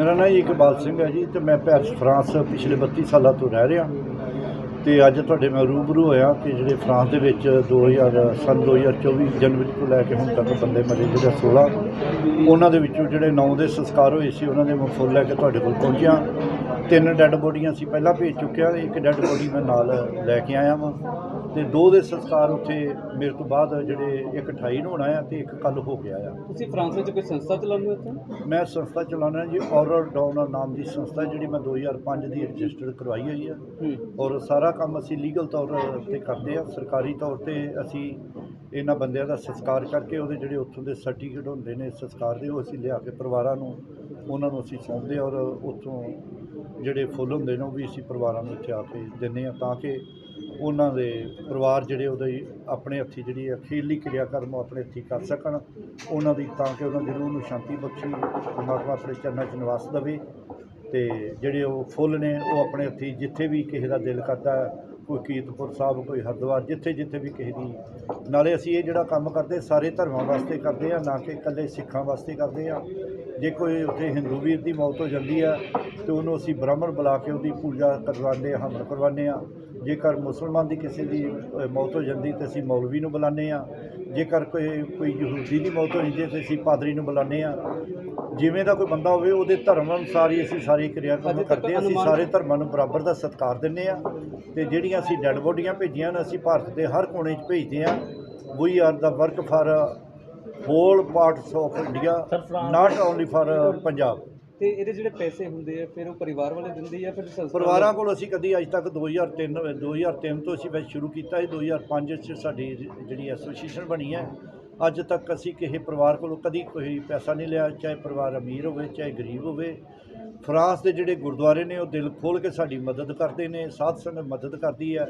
ਮੇਰਾ ਨਾਮ ਜੀ ਇਕਬਾਲ ਸਿੰਘ ਹੈ ਜੀ ਤੇ ਮੈਂ ਪੈਰਿਸ, ਫਰਾਂਸ ਪਿਛਲੇ 32 ਸਾਲਾਂ ਤੋਂ ਰਹਿ ਰਿਹਾ। ਤੇ ਅੱਜ ਤੁਹਾਡੇ ਮੈਂ ਰੂਬਰੂ ਹੋਇਆ ਕਿ ਜਿਹੜੇ ਫਰਾਂਸ ਦੇ ਵਿੱਚ 2000 ਸਨ 2024 ਜਨਵਰੀ ਤੋਂ ਲੈ ਕੇ ਹੁਣ ਤੱਕ ਬੰਦੇ ਮਰੇ ਜਿਹੜੇ 16 ਉਹਨਾਂ ਦੇ ਵਿੱਚੋਂ ਜਿਹੜੇ 9 ਦੇ ਸੰਸਕਾਰ ਹੋਏ ਸੀ ਉਹਨਾਂ ਦੇ ਮੈਂ ਫੁੱਲ ਲੈ ਕੇ ਤੁਹਾਡੇ ਕੋਲ ਪਹੁੰਚਿਆ। ਤਿੰਨ ਡੈੱਡ ਬੋਡੀਆਂ ਸੀ ਪਹਿਲਾਂ ਭੇਜ ਚੁੱਕਿਆ ਇੱਕ ਡੈੱਡ ਬੋਡੀ ਮੈਂ ਨਾਲ ਲੈ ਕੇ ਆਇਆ ਵਾਂ। ਤੇ ਦੋ ਦੇ ਸੰਸਕਾਰ ਉੱਥੇ ਮੇਰੇ ਤੋਂ ਬਾਅਦ ਜਿਹੜੇ ਇੱਕ 28 ਨੂੰ ਹੋਣਾ ਆ ਤੇ ਇੱਕ ਕੱਲ ਹੋ ਗਿਆ ਆ। ਤੁਸੀਂ ਫਰਾਂਸ ਵਿੱਚ ਕੋਈ ਸੰਸਥਾ ਚਲਾਉਂਦੇ ਹੋ ਮੈਂ ਸੰਸਥਾ ਚਲਾਉਣਾ ਜੀ ਔਰਰ ਡਾਊਨਰ ਨਾਮ ਦੀ ਸੰਸਥਾ ਜਿਹੜੀ ਮੈਂ 2005 ਦੀ ਰਜਿਸਟਰਡ ਕਰਵਾਈ ਹੋਈ ਹੂੰ। ਔਰ ਸਾਰਾ ਕੰਮ ਅਸੀਂ ਲੀਗਲ ਤੌਰ ਤੇ ਕਰਦੇ ਆ ਸਰਕਾਰੀ ਤੌਰ ਤੇ ਅਸੀਂ ਇਹਨਾਂ ਬੰਦਿਆਂ ਦਾ ਸੰਸਕਾਰ ਕਰਕੇ ਉਹਦੇ ਜਿਹੜੇ ਉੱਥੋਂ ਦੇ ਸਰਟੀਫਿਕੇਟ ਹੁੰਦੇ ਨੇ ਸੰਸਕਾਰ ਦੇ, ਉਹ ਅਸੀਂ ਲਿਆ ਕੇ ਪਰਿਵਾਰਾਂ ਨੂੰ, ਉਹਨਾਂ ਨੂੰ ਅਸੀਂ ਸੌਂਪਦੇ ਔਰ ਉੱਥੋਂ ਜਿਹੜੇ ਫੁੱਲ ਹੁੰਦੇ ਨੇ ਉਹ ਵੀ ਅਸੀਂ ਪਰਿਵਾਰਾਂ ਨੂੰ ਇੱਥੇ ਆ ਕੇ ਦਿੰਦੇ ਆ ਤਾਂ ਕਿ ਉਹਨਾਂ ਦੇ ਪਰਿਵਾਰ ਜਿਹੜੇ ਉਹਦੇ ਆਪਣੇ ਹੱਥੀ ਜਿਹੜੀ ਅਖੀਰਲੀ ਕਿਰਿਆ ਕਰਮ ਉਹ ਆਪਣੇ ਹੱਥੀ ਕਰ ਸਕਣ, ਉਹਨਾਂ ਦੀ ਤਾਂ ਕਿ ਉਹਨਾਂ ਦੀ ਰੂਹ ਨੂੰ ਸ਼ਾਂਤੀ ਬਖਸ਼ੀ, ਪਰਮਾਤਮਾ ਆਪਣੇ ਚਰਨਾਂ 'ਚ ਨਿਵਾਸ ਦੇਵੇ। ਤੇ ਜਿਹੜੇ ਉਹ ਫੁੱਲ ਨੇ, ਉਹ ਆਪਣੇ ਹੱਥੀ ਜਿੱਥੇ ਵੀ ਕਿਸੇ ਦਾ ਦਿਲ ਕਰਦਾ, ਕੋਈ ਕੀਰਤਪੁਰ ਸਾਹਿਬ, ਕੋਈ ਹਰਿਦੁਆਰ, ਜਿੱਥੇ ਜਿੱਥੇ ਵੀ ਕਿਸੇ ਦੀ, ਨਾਲੇ ਅਸੀਂ ਇਹ ਜਿਹੜਾ ਕੰਮ ਕਰਦੇ, ਸਾਰੇ ਧਰਮਾਂ ਵਾਸਤੇ ਕਰਦੇ ਆ, ਨਾ ਕਿ ਇਕੱਲੇ ਸਿੱਖਾਂ ਵਾਸਤੇ ਕਰਦੇ ਆ। ਜੇ ਕੋਈ ਉੱਥੇ ਹਿੰਦੂ ਵੀਰ ਦੀ ਮੌਤ ਹੋ ਜਾਂਦੀ ਆ ਤੇ ਉਹਨੂੰ ਅਸੀਂ ਬ੍ਰਾਹਮਣ ਬੁਲਾ ਕੇ ਉਹਦੀ ਪੂਜਾ ਕਰਵਾਉਂਦੇ ਆ ਹਵਨ ਕਰਵਾਉਂਦੇ ਆ। ਜੇਕਰ ਮੁਸਲਮਾਨ ਦੀ ਕਿਸੇ ਦੀ ਮੌਤ ਹੋ ਜਾਂਦੀ ਤੇ ਅਸੀਂ ਮੌਲਵੀ ਨੂੰ ਬੁਲਾਉਂਦੇ ਆ। ਜੇਕਰ ਕੋਈ ਕੋਈ ਯਹੂਦੀ ਦੀ ਮੌਤ ਹੋ ਜਾਂਦੀ ਤੇ ਅਸੀਂ ਪਾਦਰੀ ਨੂੰ ਬੁਲਾਉਂਦੇ ਆ। ਜਿਵੇਂ ਦਾ ਕੋਈ ਬੰਦਾ ਹੋਵੇ ਉਹਦੇ ਧਰਮ ਅਨੁਸਾਰ ਹੀ ਅਸੀਂ ਸਾਰੀ ਕਿਰਿਆ ਤੱਕ ਕਰਦੇ ਹਾਂ ਅਸੀਂ ਸਾਰੇ ਧਰਮਾਂ ਨੂੰ ਬਰਾਬਰ ਦਾ ਸਤਿਕਾਰ ਦਿੰਦੇ ਆ। ਤੇ ਜਿਹੜੀਆਂ ਅਸੀਂ ਡੈੱਡ ਬੋਡੀਆਂ ਭੇਜੀਆਂ ਨੇ ਅਸੀਂ ਭਾਰਤ ਦੇ ਹਰ ਕੋਨੇ 'ਚ ਭੇਜਦੇ ਆ। We are the work for whole parts of India not only for Punjab ਤੇ ਇਹਦੇ ਜਿਹੜੇ ਪੈਸੇ ਹੁੰਦੇ ਆ ਫਿਰ ਉਹ ਪਰਿਵਾਰ ਵਾਲੇ ਦਿੰਦੇ ਜਾਂ ਫਿਰ ਪਰਿਵਾਰਾਂ ਕੋਲ ਅਸੀਂ ਕਦੀ ਅੱਜ ਤੱਕ 2003 2003 ਤੋਂ ਅਸੀਂ ਵੈਸੇ ਸ਼ੁਰੂ ਕੀਤਾ ਸੀ 2005 ਚ ਸਾਡੀ ਜਿਹੜੀ ਐਸੋਸੀਏਸ਼ਨ ਬਣੀ ਹੈ। ਅੱਜ ਤੱਕ ਅਸੀਂ ਕਿਸੇ ਪਰਿਵਾਰ ਕੋਲੋਂ ਕਦੀ ਕੋਈ ਪੈਸਾ ਨਹੀਂ ਲਿਆ ਚਾਹੇ ਪਰਿਵਾਰ ਅਮੀਰ ਹੋਵੇ ਚਾਹੇ ਗਰੀਬ ਹੋਵੇ। ਫਰਾਂਸ ਦੇ ਜਿਹੜੇ ਗੁਰਦੁਆਰੇ ਨੇ ਉਹ ਦਿਲ ਖੋਲ ਕੇ ਸਾਡੀ ਮਦਦ ਕਰਦੇ ਨੇ ਸਾਧ ਸੰਗਤ ਮਦਦ ਕਰਦੀ ਹੈ।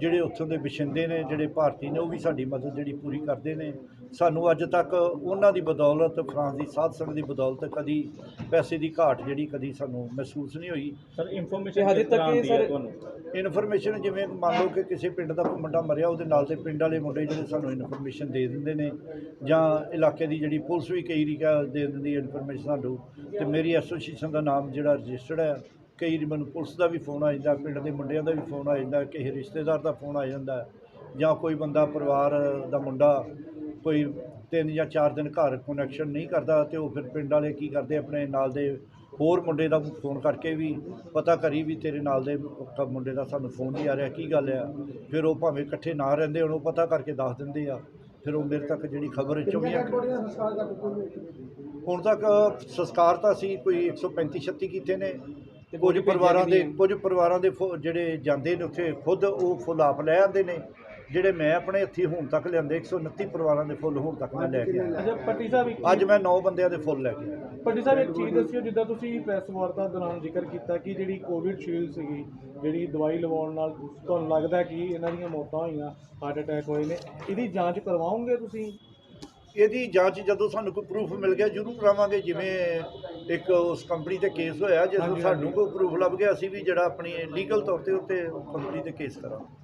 ਜਿਹੜੇ ਉੱਥੋਂ ਦੇ ਵਸਿੰਦੇ ਨੇ ਜਿਹੜੇ ਭਾਰਤੀ ਨੇ ਉਹ ਵੀ ਸਾਡੀ ਮਦਦ ਜਿਹੜੀ ਪੂਰੀ ਕਰਦੇ ਨੇ। ਸਾਨੂੰ ਅੱਜ ਤੱਕ ਉਹਨਾਂ ਦੀ ਬਦੌਲਤ ਫਰਾਂਸ ਦੀ ਸਾਧ ਸੰਗਤ ਦੀ ਬਦੌਲਤ ਕਦੀ ਪੈਸੇ ਦੀ ਘਾਟ ਜਿਹੜੀ ਕਦੀ ਸਾਨੂੰ ਮਹਿਸੂਸ ਨਹੀਂ ਹੋਈ। ਸਰ ਇਨਫੋਰਮੇਸ਼ਨ ਹਜੇ ਤੱਕ ਇਹ ਸਰ ਇਨਫੋਰਮੇਸ਼ਨ ਜਿਵੇਂ ਮੰਨ ਲਓ ਕਿ ਕਿਸੇ ਪਿੰਡ ਦਾ ਕੋਈ ਮੁੰਡਾ ਮਰਿਆ ਉਹਦੇ ਨਾਲ ਦੇ ਪਿੰਡ ਵਾਲੇ ਮੁੰਡੇ ਜਿਹੜੇ ਸਾਨੂੰ ਇਨਫੋਰਮੇਸ਼ਨ ਦੇ ਦਿੰਦੇ ਨੇ ਜਾਂ ਇਲਾਕੇ ਦੀ ਜਿਹੜੀ ਪੁਲਿਸ ਵੀ ਕਈ ਰੀਕਾ ਦੇ ਦਿੰਦੀ ਹੈ ਇਨਫੋਰਮੇਸ਼ਨ ਸਾਨੂੰ ਤੇ ਮੇਰੀ ਐਸੋਸੀਏਸ਼ਨ ਦਾ ਨਾਮ ਜਿਹੜਾ ਰਜਿਸਟਰਡ ਹੈ, ਕਈ ਵਾਰੀ ਮੈਨੂੰ ਪੁਲਿਸ ਦਾ ਵੀ ਫੋਨ ਆ ਜਾਂਦਾ, ਪਿੰਡ ਦੇ ਮੁੰਡਿਆਂ ਦਾ ਵੀ ਫੋਨ ਆ ਜਾਂਦਾ, ਕਿਸੇ ਰਿਸ਼ਤੇਦਾਰ ਦਾ ਫੋਨ ਆ ਜਾਂਦਾ, ਜਾਂ ਕੋਈ ਬੰਦਾ ਪਰਿਵਾਰ ਦਾ ਮੁੰਡਾ ਕੋਈ ਤਿੰਨ ਜਾਂ ਚਾਰ ਦਿਨ ਘਰ ਕਨੈਕਸ਼ਨ ਨਹੀਂ ਕਰਦਾ ਤੇ ਉਹ ਫਿਰ ਪਿੰਡ ਵਾਲੇ ਕੀ ਕਰਦੇ, ਆਪਣੇ ਨਾਲ ਦੇ ਹੋਰ ਮੁੰਡੇ ਦਾ ਫੋਨ ਕਰਕੇ ਵੀ ਪਤਾ ਕਰੀ ਵੀ ਤੇਰੇ ਨਾਲ ਦੇ ਮੁੰਡੇ ਦਾ ਸਾਨੂੰ ਫੋਨ ਨਹੀਂ ਆ ਰਿਹਾ, ਕੀ ਗੱਲ ਆ? ਫਿਰ ਉਹ ਭਾਵੇਂ ਇਕੱਠੇ ਨਾ ਰਹਿੰਦੇ ਹੁਣ, ਉਹ ਪਤਾ ਕਰਕੇ ਦੱਸ ਦਿੰਦੇ ਆ। ਫਿਰ ਉਹ ਮੇਰੇ ਤੱਕ ਜਿਹੜੀ ਖਬਰ ਚੁਗੀਆਂ ਹੁਣ ਤੱਕ ਸੰਸਕਾਰ ਤਾਂ ਅਸੀਂ ਕੋਈ 135 36 ਕੀਤੇ ਨੇ। ਤੇ ਕੁਝ ਪਰਿਵਾਰਾਂ ਦੇ ਕੁਝ ਪਰਿਵਾਰਾਂ ਦੇ ਜਿਹੜੇ ਜਾਂਦੇ ਨੇ ਉੱਥੇ ਖੁਦ ਉਹ ਫੁੱਲ ਆਪ ਲੈ ਆਉਂਦੇ ਨੇ। ਜਿਹੜੇ ਮੈਂ ਆਪਣੇ ਹੱਥੀਂ ਹੁਣ ਤੱਕ ਲਿਆਂਦੇ 129 ਪਰਿਵਾਰਾਂ ਦੇ ਫੁੱਲ ਹੁਣ ਤੱਕ ਮੈਂ ਲੈ ਕੇ ਆਇਆ। ਅੱਛਾ ਪੱਟੀ ਸਾਹਿਬ ਅੱਜ ਮੈਂ 9 ਬੰਦਿਆਂ ਦੇ ਫੁੱਲ ਲੈ ਕੇ ਆਇਆ। ਪੱਟੀ ਸਾਹਿਬ ਇੱਕ ਚੀਜ਼ ਦੱਸਿਓ ਜਿੱਦਾਂ ਤੁਸੀਂ ਪ੍ਰੈਸ ਵਾਰਤਾ ਦੌਰਾਨ ਜ਼ਿਕਰ ਕੀਤਾ ਕਿ ਜਿਹੜੀ ਕੋਵਿਡ ਸ਼ੀਲਡ ਸੀਗੀ ਜਿਹੜੀ ਦਵਾਈ ਲਵਾਉਣ ਨਾਲ ਤੁਹਾਨੂੰ ਲੱਗਦਾ ਕਿ ਇਹਨਾਂ ਦੀਆਂ ਮੌਤਾਂ ਹੋਈਆਂ ਹਾਰਟ ਅਟੈਕ ਹੋਏ ਨੇ ਇਹਦੀ ਜਾਂਚ ਕਰਵਾਓਗੇ ਤੁਸੀਂ? ਇਹਦੀ ਜਾਂਚ ਜਦੋਂ ਸਾਨੂੰ ਕੋਈ ਪ੍ਰੂਫ ਮਿਲ ਗਿਆ ਜ਼ਰੂਰ ਕਰਾਵਾਂਗੇ। ਜਿਵੇਂ ਇੱਕ ਉਸ ਕੰਪਨੀ ਤੇ ਕੇਸ ਹੋਇਆ ਜਦੋਂ ਸਾਨੂੰ ਕੋਈ ਪ੍ਰੂਫ ਲੱਭ ਗਿਆ ਅਸੀਂ ਵੀ ਜਿਹੜਾ ਆਪਣੀ ਲੀਗਲ ਤੌਰ ਤੇ ਉੱਤੇ ਕੰਪਨੀ ਤੇ ਕੇਸ ਕਰਾਂਗੇ।